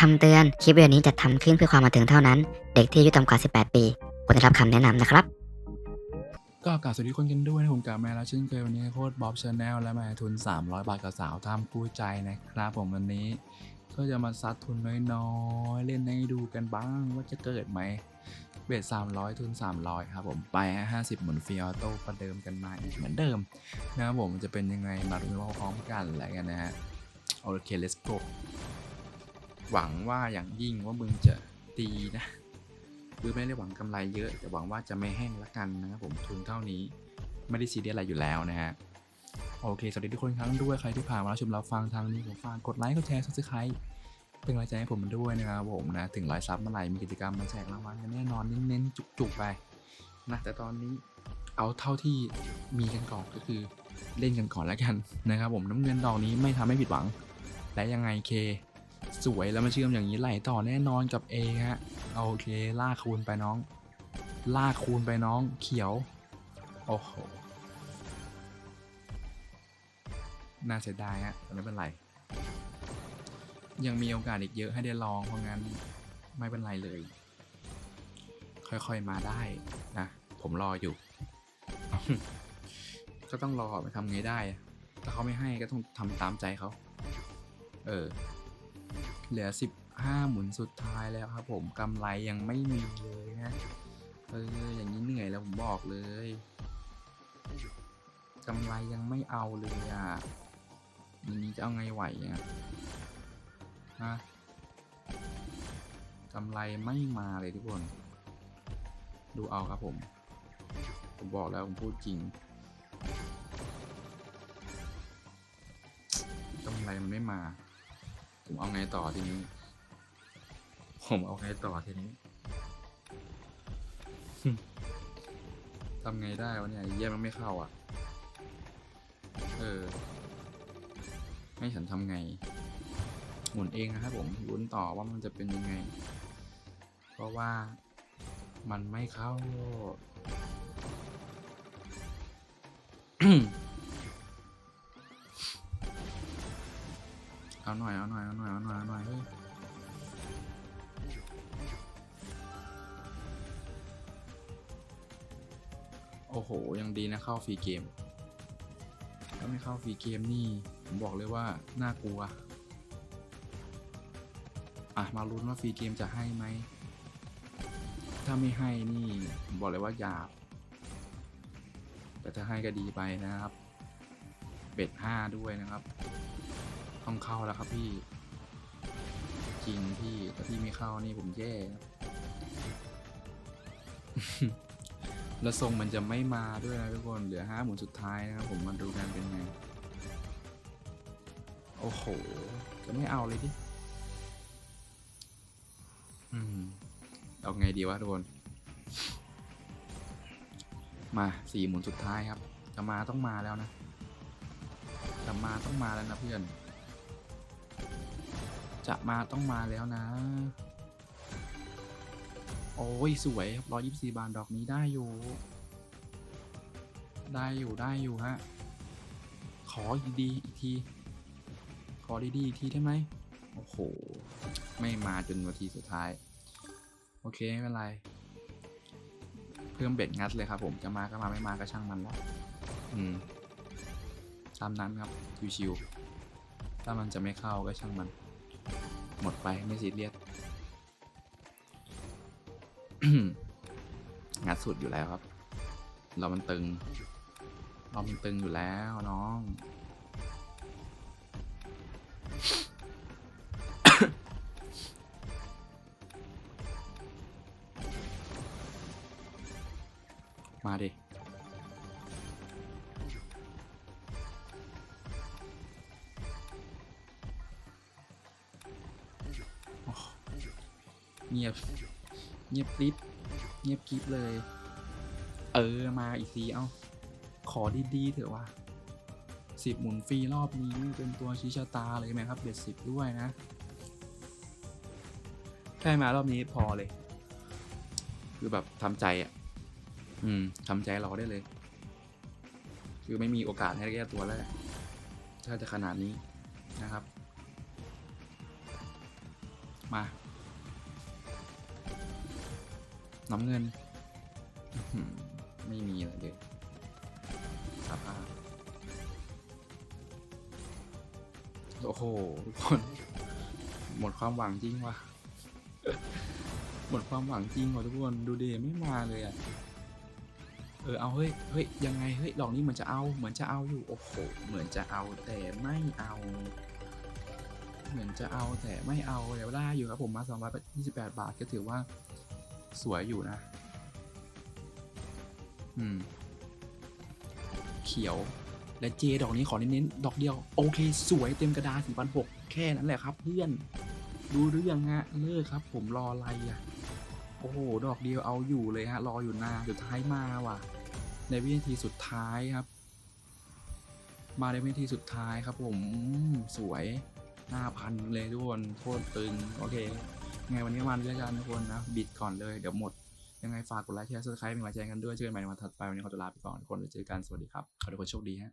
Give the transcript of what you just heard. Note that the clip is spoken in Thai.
คำเตือน คลิปวิดีโอนี้จัดทำขึ้นเพื่อความบันเทิงเท่านั้น เด็กที่อายุต่ำกว่า 18 ปีควรได้รับคำแนะนำนะครับ ก็กล่าวสวัสดีคนกันด้วยนะผมกลับมาแล้วเช่นเคยวันนี้โค้ดบ๊อบชาแนลและมาทุน 300 บาทกับสาวทำกู้ใจนะครับ ผมวันนี้ก็จะมาซัดทุนน้อยๆ เล่นให้ดูกันบ้างว่าจะเกิดไหมเบส300 ทุน 300 ครับผมไป 50 หมุนฟรีออโต้ประเดิมกันมาอีกเหมือนเดิมนะครับผมจะเป็นยังไงมาดูพร้อมกันแล้วกันนะฮะโอเค let's go หวังว่าอย่างยิ่งว่ามึงจะตีนะคือไม่ได้หวังกำไรเยอะ แต่หวังว่าจะไม่แห้งละกันนะครับผมทุนเท่านี้ไม่ได้ซีเรียสอะไรอยู่แล้วนะฮะโอเค สวัสดีทุกคนครั้งด้วยใครที่ผ่านมารับชมเรับฟังทางนี้ผมฝากกดไลค์กดแชร์ซับสไครต์เป็นกำลังใจให้ผมด้วยนะครับผมนะถึงร้อยซับเมื่อไหร่มีกิจกรรมมาแจกรางวัลกันแน่นอนเน้นๆจุกๆไปนะแต่ตอนนี้เอาเท่าที่มีกันก่อนก็คือเล่นกันก่อนแล้วกันนะครับผมน้ำเงินดอกนี้ไม่ทำให้ผิดหวัง และยังไงเค สวยแล้วมาเชื่อมอย่างนี้ไหลต่อแน่นอนกับ A ฮะโอเคลากคูณไปน้อง ลากคูณไปน้องเขียว โอ้โห น่าเสียดายฮะแต่ไม่เป็นไร ยังมีโอกาสอีกเยอะให้ได้ลองเพราะงั้นไม่เป็นไรเลย ค่อยๆมาได้นะ ผมรออยู่ ก็ต้องรอไปทำไงได้ ถ้าเขาไม่ให้ก็ต้องทำตามใจเขา เออ เหลือ 15 หมุนสุดท้ายแล้วครับผมกำไรยังไม่มีเลยนะเอออย่างนี้เหนื่อยแล้วผมบอกเลยกำไรยังไม่เอาเลยอะอย่างนี้จะเอาไงไหวอะฮะกำไรไม่มาเลยทุกคน ดูเอาครับผม ผมบอกแล้วผมพูดจริงกำไรมันไม่มา ผมเอาไงต่อทีนี้ ผมเอาไงต่อทีนี้ทำไงได้วะเนี่ยเยี่ยมันไม่เข้าอะ เออ ให้ฉันทำไง หมุนเองนะครับผมลุ้นต่อว่ามันจะเป็นยังไง เพราะว่ามันไม่เข้า เอาหน่อยเอาหน่อยเอาหน่อยเอาหน่อยเอาหน่อยเฮ้ยโอ้โห ยังดีนะเข้าฟรีเกม ถ้าไม่เข้าฟรีเกมนี่ ผมบอกเลยว่า น่ากลัว อะ มาลุ้นว่าฟรีเกมจะให้ไหม ถ้าไม่ให้นี่ผมบอกเลยว่าหยาบ แต่ถ้าให้ก็ดีไปนะครับ เบ็ดห้าด้วยนะครับ ต้องเข้าแล้วครับพี่ จริงพี่ถ้าพี่ไม่เข้านี่ผมแย่แล้วทรงมันจะไม่มาด้วยนะทุกคน เหลือห้าหมุนสุดท้ายนะครับผมมาดูกันเป็นไง โอ้โห จะไม่เอาเลยดิ อืม เอาไงดีวะทุกคน มาสี่หมุนสุดท้ายครับ จะมาต้องมาแล้วนะ จะมาต้องมาแล้วนะเพื่อน จะมาต้องมาแล้วนะ โอ้ย สวยร้อยยี่สี่บาทดอกนี้ได้อยู่ ได้อยู่ได้อยู่ฮะ ขอดีๆอีกที ขอดีๆอีกทีได้ไหมโอ้โห ไม่มาจนนาทีสุดท้าย โอเค ไม่เป็นไร เพิ่มเบ็ดงัดเลยครับผมจะมาก็มาไม่มาก็ช่างมันแล้ว อืม ตามนั้นครับ ชิวๆ ถ้ามันจะไม่เข้าก็ช่างมัน หมดไปไม่ซีเรียสงัดสุดอยู่แล้วครับ เรามันตึง เรามันตึงอยู่แล้วน้อง มาดิ เงียบ เงียบกริบเงียบกริบเลย เออมาอีกทีเอาขอดีๆเถอะว่าสิบหมุนฟรีรอบนี้เป็นตัวชี้ชะตาเลยไหมครับเบ็ดสิบด้วยนะแค่มารอบนี้พอเลย คือแบบทำใจอะ อืมทำใจรอได้เลย คือไม่มีโอกาสให้แก้ตัวแล้วถ้าจะขนาดนี้นะครับ มา น้ำเงิน ไม่มีอะไรเลยสภาพโอ้โหทุกคนหมดความหวังจริงว่ะ หมดความหวังจริงว่ะทุกคน ดูดิไม่มาเลยอะ เออเอาเฮ้ย เฮ้ยยังไงเฮ้ยดอกนี้เหมือนจะเอา เหมือนจะเอาอยู่ โอ้โห เหมือนจะเอาแต่ไม่เอา เหมือนจะเอาแต่ไม่เอาเดี๋ยวได้อยู่ครับผมมา228บาทก็ถือว่า สวยอยู่นะ อืม เขียว และเจดอกนี้ขอเน้นๆดอกเดียว โอเค สวยเต็มกระดาษสี่พันหกแค่นั้นแหละครับ เพื่อน ดูเรื่องฮะ เลิกครับ ผมรออะไรอะ โอ้โห ดอกเดียวเอาอยู่เลยฮะ รออยู่นานสุดท้ายมาว่ะ ในวินาทีสุดท้ายครับ มาในวินาทีสุดท้ายครับ ผมอืมสวยหน้าพันเลยทุกคนโคตรตึง โอเค ไงวันนี้มาด้วยกันทุกคนนะ บิดก่อนเลยเดี๋ยวหมด ยังไงฝากกดไลค์แชร์ซับสไครป์เป็นกำลังใจกันด้วยเจอกันใหม่ในวันถัดไปวันนี้ขอตัวลาไปก่อนทุกคนเดี๋ยวเจอกันสวัสดีครับขอให้ทุกคนโชคดีฮะ